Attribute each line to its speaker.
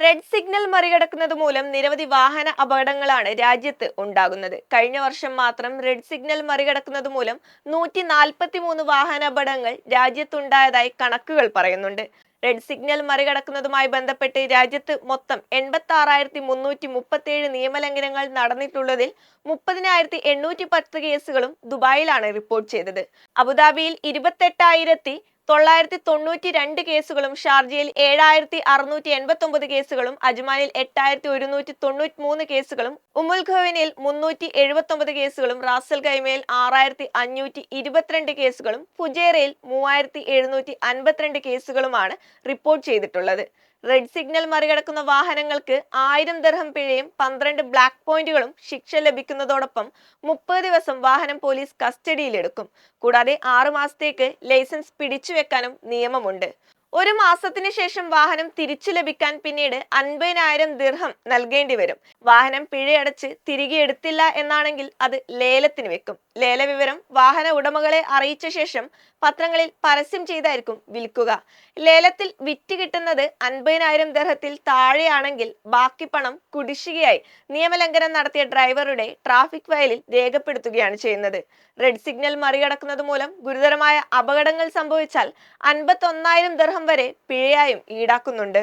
Speaker 1: Red signal മറികടക്കുന്നത് മൂലം നിരവധി വാഹന അപകടങ്ങളാണ് രാജ്യത്ത് ഉണ്ടാകുന്നത്. കഴിഞ്ഞ വർഷം മാത്രം റെഡ് സിഗ്നൽ മറികടക്കുന്നത് മൂലം നൂറ്റി നാൽപ്പത്തി മൂന്ന് വാഹന അപകടങ്ങൾ രാജ്യത്തുണ്ടായതായി കണക്കുകൾ പറയുന്നുണ്ട്. റെഡ് സിഗ്നൽ മറികടക്കുന്നതുമായി ബന്ധപ്പെട്ട് രാജ്യത്ത് മൊത്തം എൺപത്തി ആറായിരത്തി മുന്നൂറ്റി മുപ്പത്തിയേഴ് നിയമലംഘനങ്ങൾ നടന്നിട്ടുള്ളതിൽ മുപ്പതിനായിരത്തി എണ്ണൂറ്റി പത്ത് കേസുകളും ദുബായിലാണ് റിപ്പോർട്ട് ചെയ്തത്. അബുദാബിയിൽ ഇരുപത്തെട്ടായിരത്തി തൊള്ളായിരത്തി തൊണ്ണൂറ്റി രണ്ട് കേസുകളും ഷാർജയിൽ ഏഴായിരത്തി അറുന്നൂറ്റി എൺപത്തി ഒമ്പത് കേസുകളും അജ്മാനിൽ എട്ടായിരത്തി ഒരുന്നൂറ്റി തൊണ്ണൂറ്റി മൂന്ന് കേസുകളും ഉമുൽ ഖുവൈനിൽ മുന്നൂറ്റി എഴുപത്തി ഒമ്പത് കേസുകളും റാസൽ കൈമയിൽ ആറായിരത്തി അഞ്ഞൂറ്റി ഇരുപത്തിരണ്ട് കേസുകളും ഫുജേറയിൽ മൂവായിരത്തി എഴുന്നൂറ്റി അൻപത്തിരണ്ട് കേസുകളുമാണ് റിപ്പോർട്ട് ചെയ്തിട്ടുള്ളത്. റെഡ് സിഗ്നൽ മറികടക്കുന്ന വാഹനങ്ങൾക്ക് ആയിരം ദർഹം പിഴയും പന്ത്രണ്ട് ബ്ലാക്ക് പോയിന്റുകളും ശിക്ഷ ലഭിക്കുന്നതോടൊപ്പം മുപ്പത് ദിവസം വാഹനം പോലീസ് കസ്റ്റഡിയിലെടുക്കും. കൂടാതെ ആറു മാസത്തേക്ക് ലൈസൻസ് പിടിച്ചുവെക്കാനും നിയമമുണ്ട്. ഒരു മാസത്തിന് ശേഷം വാഹനം തിരിച്ചു ലഭിക്കാൻ പിന്നീട് അൻപതിനായിരം ദിർഹം നൽകേണ്ടി വരും. വാഹനം പിഴയടച്ച് തിരികെ എടുത്തില്ല എന്നാണെങ്കിൽ അത് ലേലത്തിന് വെക്കും. ലേല വിവരം വാഹന ഉടമകളെ അറിയിച്ച ശേഷം പത്രങ്ങളിൽ പരസ്യം ചെയ്തായിരിക്കും വിൽക്കുക. ലേലത്തിൽ വിറ്റ് അൻപതിനായിരം ദർഹത്തിൽ താഴെയാണെങ്കിൽ ബാക്കി പണം കുടിശ്ശികയായി നിയമലംഘനം നടത്തിയ ഡ്രൈവറുടെ ട്രാഫിക് ഫയലിൽ രേഖപ്പെടുത്തുകയാണ് ചെയ്യുന്നത്. റെഡ് സിഗ്നൽ മറികടക്കുന്നത് മൂലം ഗുരുതരമായ അപകടങ്ങൾ സംഭവിച്ചാൽ അൻപത്തൊന്നായിരം ദർഹം വരെ പിഴയായും ഈടാക്കുന്നുണ്ട്.